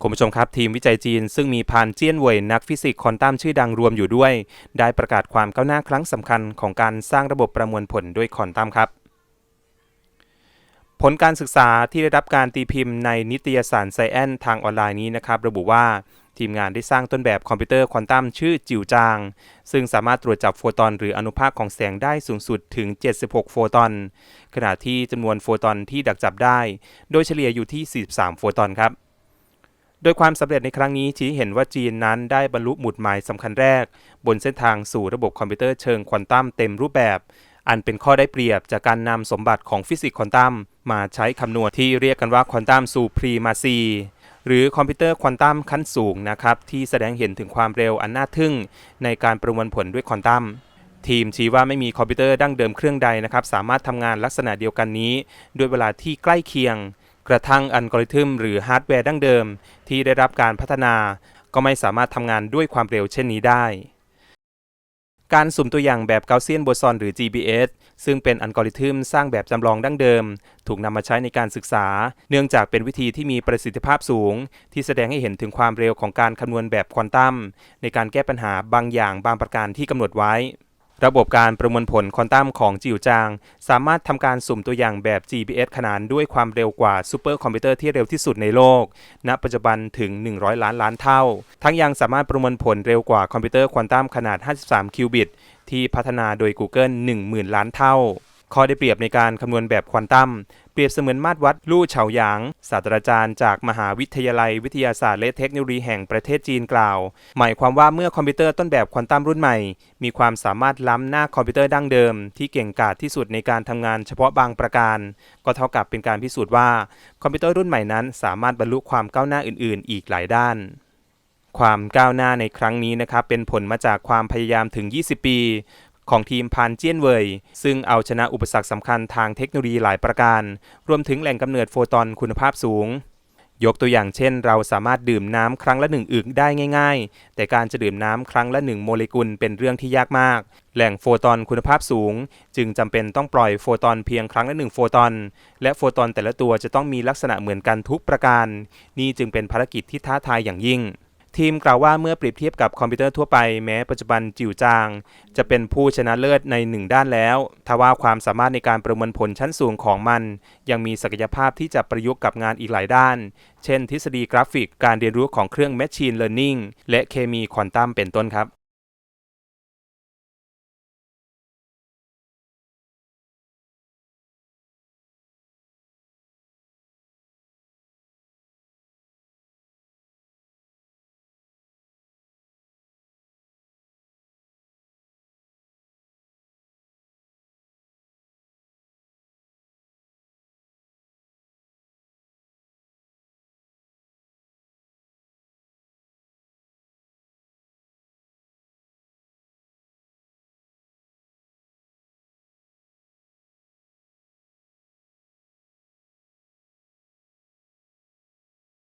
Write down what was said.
คุณผู้ชมครับ ทีมวิจัยจีนซึ่งมีพานเจี้ยนเวยนักฟิสิกส์ควอนตัมชื่อดังรวมอยู่ด้วย ได้ประกาศความก้าวหน้าครั้งสำคัญของการสร้างระบบประมวลผลด้วยควอนตัมครับ ผลการศึกษาที่ได้รับการตีพิมพ์ในนิตยสาร Science ทางออนไลน์นี้นะครับ ระบุว่าทีมงานได้สร้างต้นแบบคอมพิวเตอร์ควอนตัมชื่อจิวจาง ซึ่งสามารถตรวจจับโฟตอนหรืออนุภาคของแสงได้สูงสุดถึง 76 โฟตอน ขณะที่จำนวนโฟตอนที่ดักจับได้ โดยเฉลี่ยอยู่ที่ 43 โฟตอนครับ ดยความสำเร็จในครั้งนี้ชี้เห็นว่าจีนนั้นได้บรรลุหมุดหมายสำคัญแรก บนเส้นทางสู่ระบบคอมพิวเตอร์เชิงควอนตัมเต็มรูปแบบ อันเป็นข้อได้เปรียบจากการนำสมบัติของฟิสิกส์ควอนตัมมาใช้คำนวณที่เรียกกันว่าควอนตัมซูพรีมาซีหรือคอมพิวเตอร์ควอนตัมขั้นสูงนะครับที่แสดงเห็นถึงความเร็วอันน่าทึ่ง ในการประมวลผลด้วยควอนตัมทีมชี้ว่าไม่มีคอมพิวเตอร์ดั้งเดิมเครื่องใดนะครับสามารถทำงานลักษณะเดียวกันนี้ ด้วยเวลาที่ใกล้เคียง กระทั่งอัลกอริทึมหรือฮาร์ดแวร์ดั้งเดิม ที่ได้รับการพัฒนา ก็ไม่สามารถทำงานด้วยความเร็วเช่นนี้ได้ การสุ่มตัวอย่างแบบเกาเซียนโบซอนหรือ GBS ซึ่งเป็นอัลกอริทึมสร้างแบบจำลองดั้งเดิม ถูกนำมาใช้ในการศึกษา เนื่องจากเป็นวิธีที่มีประสิทธิภาพสูง ที่แสดงให้เห็นถึงความเร็วของการคำนวณแบบควอนตัมในการแก้ปัญหาบางอย่างบางประการที่กำหนดไว้ ระบบการประมวลผลควอนตัมของจิวจาง สามารถทำการสุ่มตัวอย่างแบบ GBS ขนานด้วยความเร็วกว่าซูเปอร์คอมพิวเตอร์ที่เร็วที่สุดในโลก ณ ปัจจุบันถึง 100 ล้านล้านเท่า ทั้งยังสามารถประมวลผลเร็วกว่าคอมพิวเตอร์ควอนตัมขนาด 53 คิวบิต ที่พัฒนาโดย Google 10,000 ล้านเท่า ข้อได้เปรียบในการคำนวณแบบควอนตัม เปรียบเสมือนมาตรวัดลู่เฉาหยาง ศาสตราจารย์จากมหาวิทยาลัยวิทยาศาสตร์และเทคโนโลยีแห่งประเทศจีนกล่าว หมายความว่าเมื่อคอมพิวเตอร์ต้นแบบควอนตัมรุ่นใหม่ มีความสามารถล้ำหน้าคอมพิวเตอร์ดั้งเดิม ที่เก่งกาจที่สุดในการทำงานเฉพาะบางประการ ก็เท่ากับเป็นการพิสูจน์ว่า คอมพิวเตอร์รุ่นใหม่นั้น สามารถบรรลุความก้าวหน้าอื่น ๆ อีกหลายด้านความก้าวหน้าในครั้งนี้นะครับเป็นผลมาจากความพยายามถึง 20 ปี ของทีมพานเจียนเว่ยซึ่งเอาชนะอุปสรรคสำคัญทางเทคโนโลยีหลายประการ รวมถึงแหล่งกำเนิดโฟตอนคุณภาพสูง ยกตัวอย่างเช่น เราสามารถดื่มน้ำครั้งละหนึ่งอึกได้ง่าย ๆ แต่การจะดื่มน้ำครั้งละหนึ่งโมเลกุลเป็นเรื่องที่ยากมาก แหล่งโฟตอนคุณภาพสูง จึงจำเป็นต้องปล่อยโฟตอนเพียงครั้งละหนึ่งโฟตอน และโฟตอนแต่ละตัวจะต้องมีลักษณะเหมือนกันทุกประการ นี่จึงเป็นภารกิจที่ท้าทายอย่างยิ่ง ทีมกล่าวว่าเมื่อเปรียบเทียบกับคอมพิวเตอร์ทั่วไปแม้ปัจจุบันจิ๋วจาง จะเป็นผู้ชนะเลิศในหนึ่งด้านแล้วทว่าความสามารถในการประมวลผลชั้นสูงของมัน ยังมีศักยภาพที่จะประยุกต์กับงานอีกหลายด้าน เช่น ทฤษฎีกราฟิก การเรียนรู้ของเครื่อง Machine Learning และเคมีควอนตัมเป็นต้นครับ